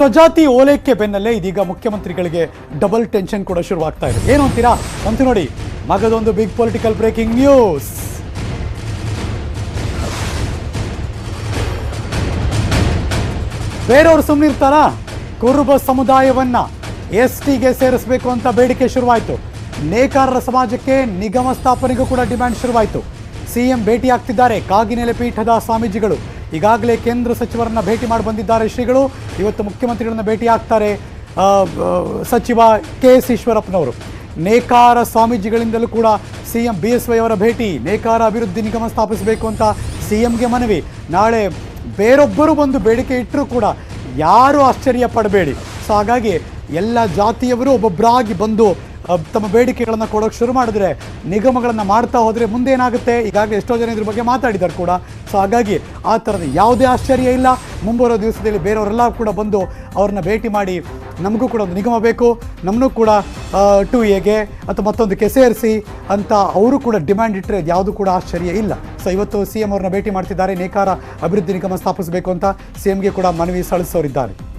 ಸ್ವಜಾತಿ ಓಲೈಕೆ ಬೆನ್ನಲ್ಲೇ ಇದೀಗ ಮುಖ್ಯಮಂತ್ರಿಗಳಿಗೆ ಡಬಲ್ ಟೆನ್ಷನ್ ಕೂಡ ಶುರುವಾಗ್ತಾ ಇದೆ. ಏನು ಅಂತೀರಾ? ಅಂತ ನೋಡಿ. ಮಗದೊಂದು ಬಿಗ್ ಪೊಲಿಟಿಕಲ್ ಬ್ರೇಕಿಂಗ್ ನ್ಯೂಸ್ ಬೇರೆಯವರು ಸುಮ್ಮನಿರ್ತಾರ ಕುರುಬ ಸಮುದಾಯವನ್ನ ಎಸ್ ಟಿಗೆ ಸೇರಿಸಬೇಕು ಅಂತ ಬೇಡಿಕೆ ಶುರುವಾಯಿತು. ನೇಕಾರರ ಸಮಾಜಕ್ಕೆ ನಿಗಮ ಸ್ಥಾಪನೆಗೂ ಕೂಡ ಡಿಮ್ಯಾಂಡ್ ಶುರುವಾಯಿತು. ಸಿಎಂ ಭೇಟಿ ಆಗ್ತಿದ್ದಾರೆ ಕಾಗಿನೆಲೆ ಪೀಠದ ಸ್ವಾಮೀಜಿಗಳು. ಈಗಾಗಲೇ ಕೇಂದ್ರ ಸಚಿವರನ್ನ ಭೇಟಿ ಮಾಡಿ ಬಂದಿದ್ದಾರೆ ಶ್ರೀಗಳು. ಇವತ್ತು ಮುಖ್ಯಮಂತ್ರಿಗಳನ್ನ ಭೇಟಿ ಆಗ್ತಾರೆ ಸಚಿವ ಕೆ ಎಸ್ ಈಶ್ವರಪ್ಪನವರು. ನೇಕಾರ ಸ್ವಾಮೀಜಿಗಳಿಂದಲೂ ಕೂಡ C M B S Y ಅವರ ಭೇಟಿ, ನೇಕಾರ ಅಭಿವೃದ್ಧಿ ನಿಗಮ ಸ್ಥಾಪಿಸಬೇಕು ಅಂತ ಸಿ ಎಂಗೆ ಮನವಿ. ನಾಳೆ ಬೇರೊಬ್ಬರು ಬಂದು ಬೇಡಿಕೆ ಇಟ್ಟರೂ ಕೂಡ ಯಾರೂ ಆಶ್ಚರ್ಯ ಪಡಬೇಡಿ. ಸೊ, ಹಾಗಾಗಿ ಎಲ್ಲ ಜಾತಿಯವರು ಒಬ್ಬೊಬ್ಬರಾಗಿ ಬಂದು ತಮ್ಮ ಬೇಡಿಕೆಗಳನ್ನು ಕೊಡೋಕೆ ಶುರು ಮಾಡಿದ್ರೆ ನಿಗಮಗಳನ್ನು ಮಾಡ್ತಾ ಹೋದರೆ ಮುಂದೆ ಏನಾಗುತ್ತೆ ಈಗಾಗಲೇ ಎಷ್ಟೋ ಜನ ಇದ್ರ ಬಗ್ಗೆ ಮಾತಾಡಿದ್ದಾರೆ ಕೂಡ. ಸೊ ಹಾಗಾಗಿ ಆ ಥರದ ಯಾವುದೇ ಆಶ್ಚರ್ಯ ಇಲ್ಲ. ಮುಂಬರುವ ದಿವಸದಲ್ಲಿ ಬೇರೆಯವರೆಲ್ಲ ಕೂಡ ಬಂದು ಅವ್ರನ್ನ ಭೇಟಿ ಮಾಡಿ ನಮಗೂ ಕೂಡ ಒಂದು ನಿಗಮ ಬೇಕು. ನಮ್ಮನ್ನೂ ಕೂಡ ಟು ಎಗೆ ಅಥವಾ ಮತ್ತೊಂದು ಸೇರಿಸಿ ಅಂತ ಅವರು ಕೂಡ ಡಿಮ್ಯಾಂಡ್ ಇಟ್ಟರೆ ಯಾವುದು ಕೂಡ ಆಶ್ಚರ್ಯ ಇಲ್ಲ. ಸೊ ಇವತ್ತು ಸಿ ಎಂ ಅವ್ರನ್ನ ಭೇಟಿ ಮಾಡ್ತಿದ್ದಾರೆ. ನೇಕಾರ ಅಭಿವೃದ್ಧಿ ನಿಗಮ ಸ್ಥಾಪಿಸಬೇಕು ಅಂತ ಸಿ ಎಂಗೆ ಕೂಡ ಮನವಿ ಸಲ್ಲಿಸೋರಿದ್ದಾರೆ.